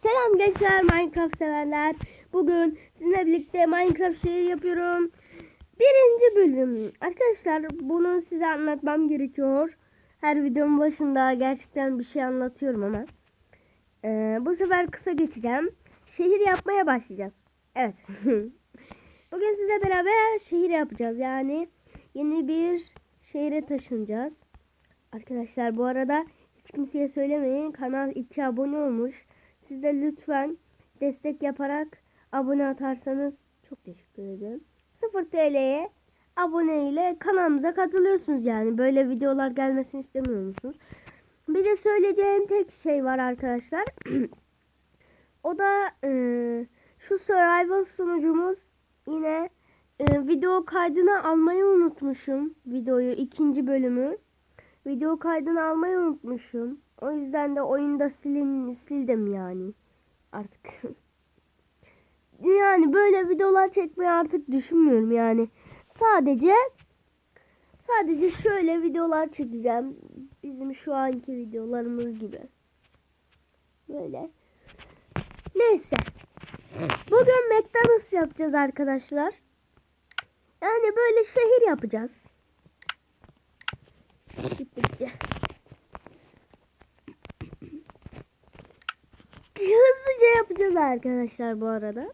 Selam gençler Minecraft severler. Bugün sizinle birlikte Minecraft şehir yapıyorum. Birinci bölüm. Arkadaşlar bunu size anlatmam gerekiyor. Her videonun başında gerçekten bir şey anlatıyorum ama. Ee, bu sefer kısa geçeceğim. Şehir yapmaya başlayacağız. Evet. Bugün size beraber şehir yapacağız. Yani yeni bir şehre taşınacağız. Arkadaşlar bu arada hiç kimseye söylemeyin. Kanal 2 abone olmuş. Siz de lütfen destek yaparak abone atarsanız çok teşekkür ederim. 0 TL'ye abone ile kanalımıza katılıyorsunuz yani. Böyle videolar gelmesini istemiyor musunuz? Bir de söyleyeceğim tek şey var arkadaşlar. o da e, şu survival sunucumuz yine e, video kaydını almayı unutmuşum. Videoyu ikinci bölümü. Video kaydını almayı unutmuşum. O yüzden de oyunda silin, sildim yani. Artık. yani böyle videolar çekmeyi artık düşünmüyorum yani. Sadece sadece şöyle videolar çekeceğim. Bizim şu anki videolarımız gibi. Böyle. Neyse. Bugün McDonald's yapacağız arkadaşlar. Yani böyle şehir yapacağız. Yapacağız arkadaşlar bu arada.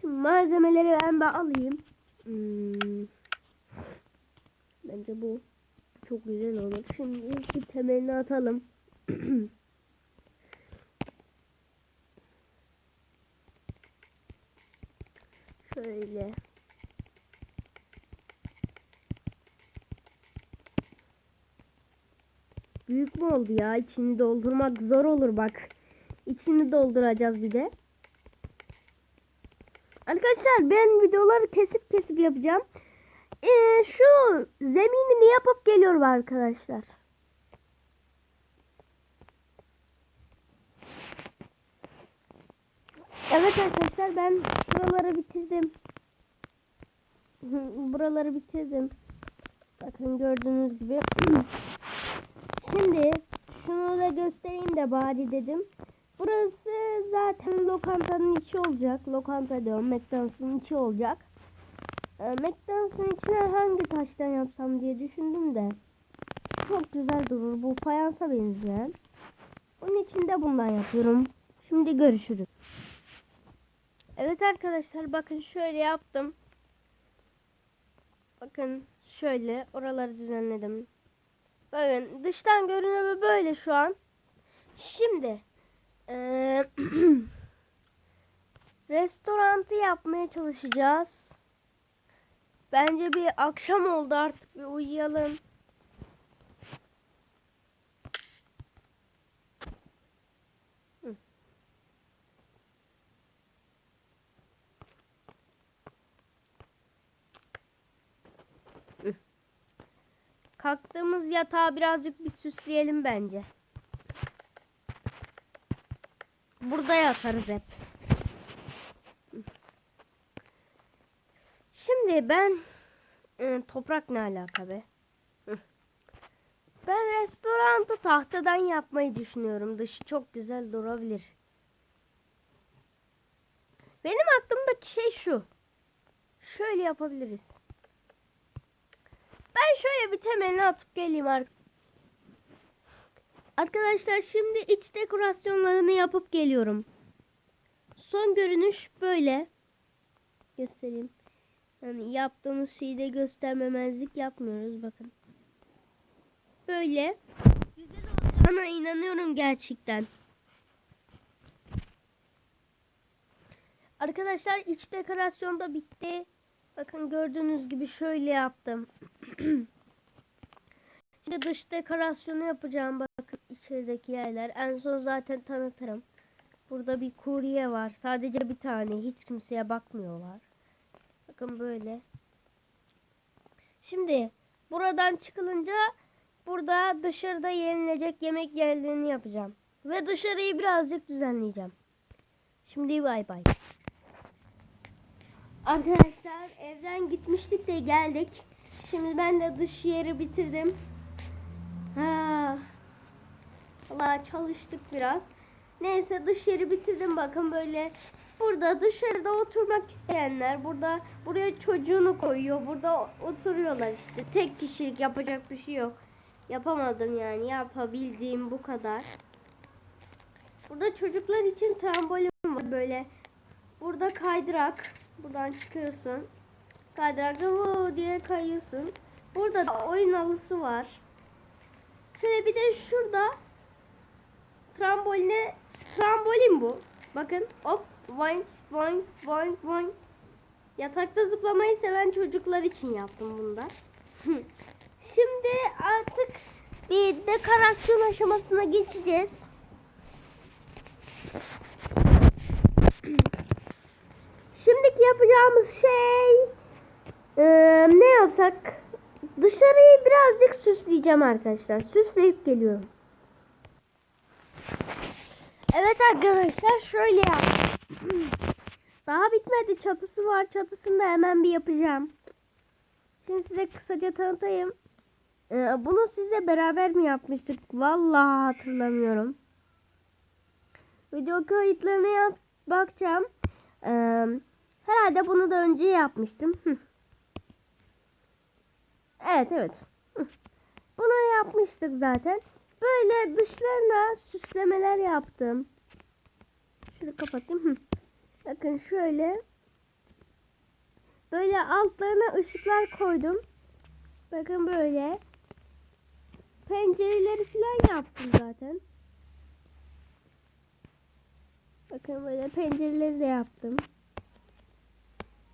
Şimdi malzemeleri ben de alayım. Hmm. Bence bu çok güzel olur. Şimdi ilk bir temelini atalım. Şöyle. Büyük mü oldu ya? İçini doldurmak zor olur bak. İçini dolduracağız bir de. Arkadaşlar ben videoları kesip kesip yapacağım. Ee, şu zeminini yapıp geliyorum arkadaşlar. Evet arkadaşlar ben buraları bitirdim. buraları bitirdim. Bakın gördüğünüz gibi. Şimdi şunu da göstereyim de bari dedim. Burası zaten lokantanın içi olacak. Lokanta diyorum. McDonald's'ın içi olacak. Ee, McDonald's'ın içine hangi taştan yapsam diye düşündüm de. Çok güzel durur. Bu fayansa benzeyen. Onun için de bundan yapıyorum. Şimdi görüşürüz. Evet arkadaşlar bakın şöyle yaptım. Bakın şöyle oraları düzenledim. Bakın dıştan görünümü böyle şu an. Şimdi eee restorantı yapmaya çalışacağız. Bence bir akşam oldu artık bir uyuyalım. Kalktığımız yatağı birazcık bir süsleyelim bence. Burada yatarız hep. Şimdi ben Ee, toprak ne alaka be? Ben restorantı tahtadan yapmayı düşünüyorum. Dışı çok güzel durabilir. Benim aklımdaki şey şu. Şöyle yapabiliriz. Ben şöyle bir temelini atıp geleyim artık. Arkadaşlar şimdi iç dekorasyonlarını yapıp geliyorum. Son görünüş böyle. Göstereyim. Yani yaptığımız şeyi de göstermemezlik yapmıyoruz bakın. Böyle. Sana inanıyorum gerçekten. Arkadaşlar iç dekorasyon da bitti. Bakın gördüğünüz gibi şöyle yaptım. Şimdi dış dekorasyonu yapacağım. Bakın içerideki yerler. En son zaten tanıtırım. Burada bir kurye var. Sadece bir tane. Hiç kimseye bakmıyorlar. Bakın böyle. Şimdi buradan çıkılınca burada dışarıda yenilecek yemek yerlerini yapacağım. Ve dışarıyı birazcık düzenleyeceğim. Şimdi bay bay. Arkadaşlar evden gitmiştik de geldik. Şimdi ben de dış yeri bitirdim. Ha. Valla çalıştık biraz. Neyse dışarı bitirdim bakın böyle. Burada dışarıda oturmak isteyenler burada buraya çocuğunu koyuyor. Burada oturuyorlar işte. Tek kişilik yapacak bir şey yok. Yapamadım yani. Yapabildiğim bu kadar. Burada çocuklar için trambolin var böyle. Burada kaydırak. Buradan çıkıyorsun. Kaydırakta vuu diye kayıyorsun. Burada da oyun halısı var. Şöyle bir de şurada tramboline trambolin bu. Bakın hop boing boing boing boing. Yatakta zıplamayı seven çocuklar için yaptım bunda. Şimdi artık bir dekorasyon aşamasına geçeceğiz. Şimdiki yapacağımız şey eee, ne yapsak? Dışarıyı birazcık süsleyeceğim arkadaşlar. Süsleyip geliyorum. Evet arkadaşlar şöyle yaptım. Daha bitmedi. Çatısı var. Çatısını da hemen bir yapacağım. Şimdi size kısaca tanıtayım. Ee, bunu sizle beraber mi yapmıştık? Vallahi hatırlamıyorum. Video kayıtlarına yap bakacağım. Ee, herhalde bunu da önce yapmıştım. Evet evet. Bunu yapmıştık zaten. Böyle dışlarına süslemeler yaptım. Şunu kapatayım. Bakın şöyle. Böyle altlarına ışıklar koydum. Bakın böyle. Pencereleri falan yaptım zaten. Bakın böyle pencereleri de yaptım.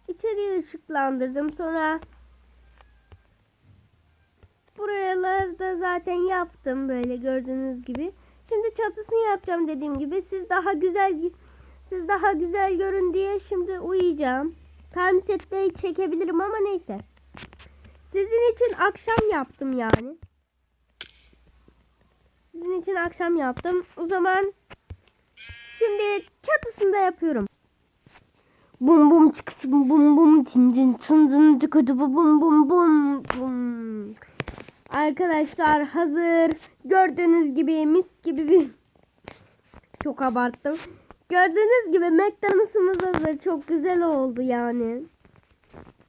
İçeriği ışıklandırdım. Sonra buraları da zaten yaptım böyle gördüğünüz gibi. Şimdi çatısını yapacağım dediğim gibi. Siz daha güzel siz daha güzel görün diye şimdi uyuyacağım. Time sette çekebilirim ama neyse. Sizin için akşam yaptım yani. Sizin için akşam yaptım. O zaman şimdi çatısında yapıyorum. Bum bum çıkısı bum bum tin tin tın tın çıkıdı bu bum bum bum bum. Arkadaşlar hazır. Gördüğünüz gibi mis gibi bir çok abarttım. Gördüğünüz gibi McDonald's'ımız hazır. Çok güzel oldu yani.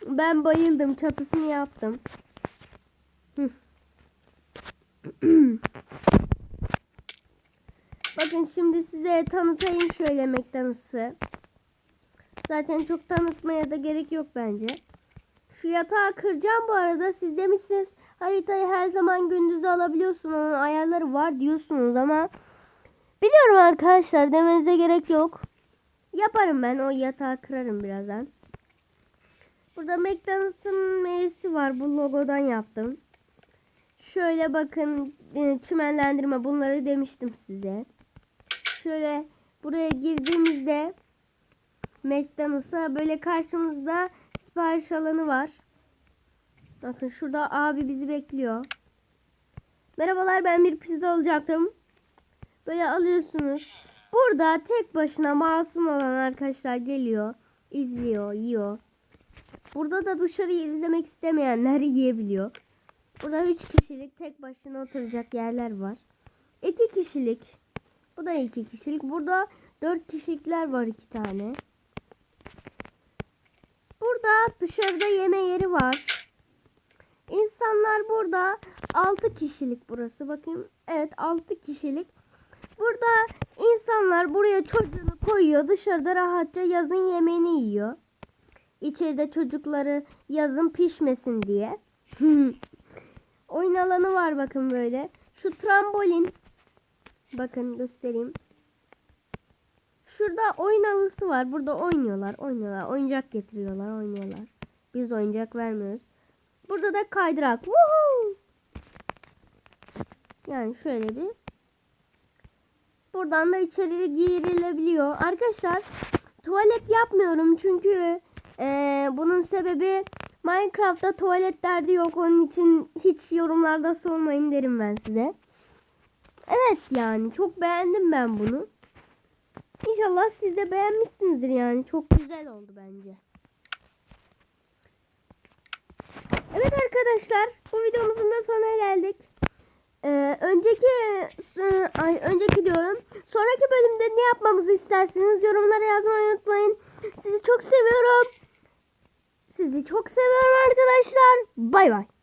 Ben bayıldım. Çatısını yaptım. Bakın şimdi size tanıtayım şöyle McDonald's'ı. Zaten çok tanıtmaya da gerek yok bence. Şu yatağı kıracağım bu arada. Siz demişsiniz haritayı her zaman gündüze alabiliyorsun. Onun ayarları var diyorsunuz ama biliyorum arkadaşlar demenize gerek yok. Yaparım ben o yatağı kırarım birazdan. Burada McDonald's'ın meyvesi var. Bu logodan yaptım. Şöyle bakın e, çimenlendirme bunları demiştim size. Şöyle buraya girdiğimizde McDonald's'a böyle karşımızda sipariş alanı var. Bakın şurada abi bizi bekliyor. Merhabalar ben bir pizza alacaktım. Böyle alıyorsunuz. Burada tek başına masum olan arkadaşlar geliyor. izliyor, yiyor. Burada da dışarıyı izlemek istemeyenler yiyebiliyor. Burada 3 kişilik tek başına oturacak yerler var. 2 kişilik. Bu da 2 kişilik. Burada 4 kişilikler var 2 tane. Burada dışarıda yeme yeri var. İnsanlar burada 6 kişilik burası. Bakayım. Evet 6 kişilik. Burada insanlar buraya çocuğunu koyuyor. Dışarıda rahatça yazın yemeğini yiyor. İçeride çocukları yazın pişmesin diye. Oyun alanı var bakın böyle. Şu trambolin. Bakın göstereyim. Şurada oyun halısı var. Burada oynuyorlar. Oynuyorlar. Oyuncak getiriyorlar. Oynuyorlar. Biz oyuncak vermiyoruz. Burada da kaydırak. Woohoo! Yani şöyle bir. Buradan da içeri girilebiliyor. Arkadaşlar tuvalet yapmıyorum çünkü ee, bunun sebebi Minecraft'ta tuvalet derdi yok. Onun için hiç yorumlarda sormayın derim ben size. Evet yani çok beğendim ben bunu. İnşallah siz de beğenmişsinizdir yani. Çok güzel oldu bence. Evet arkadaşlar bu videomuzun da sonuna geldik. Ee, önceki ay önceki diyorum. Son Sonraki bölümde ne yapmamızı isterseniz yorumlara yazmayı unutmayın. Sizi çok seviyorum. Sizi çok seviyorum arkadaşlar. Bay bay.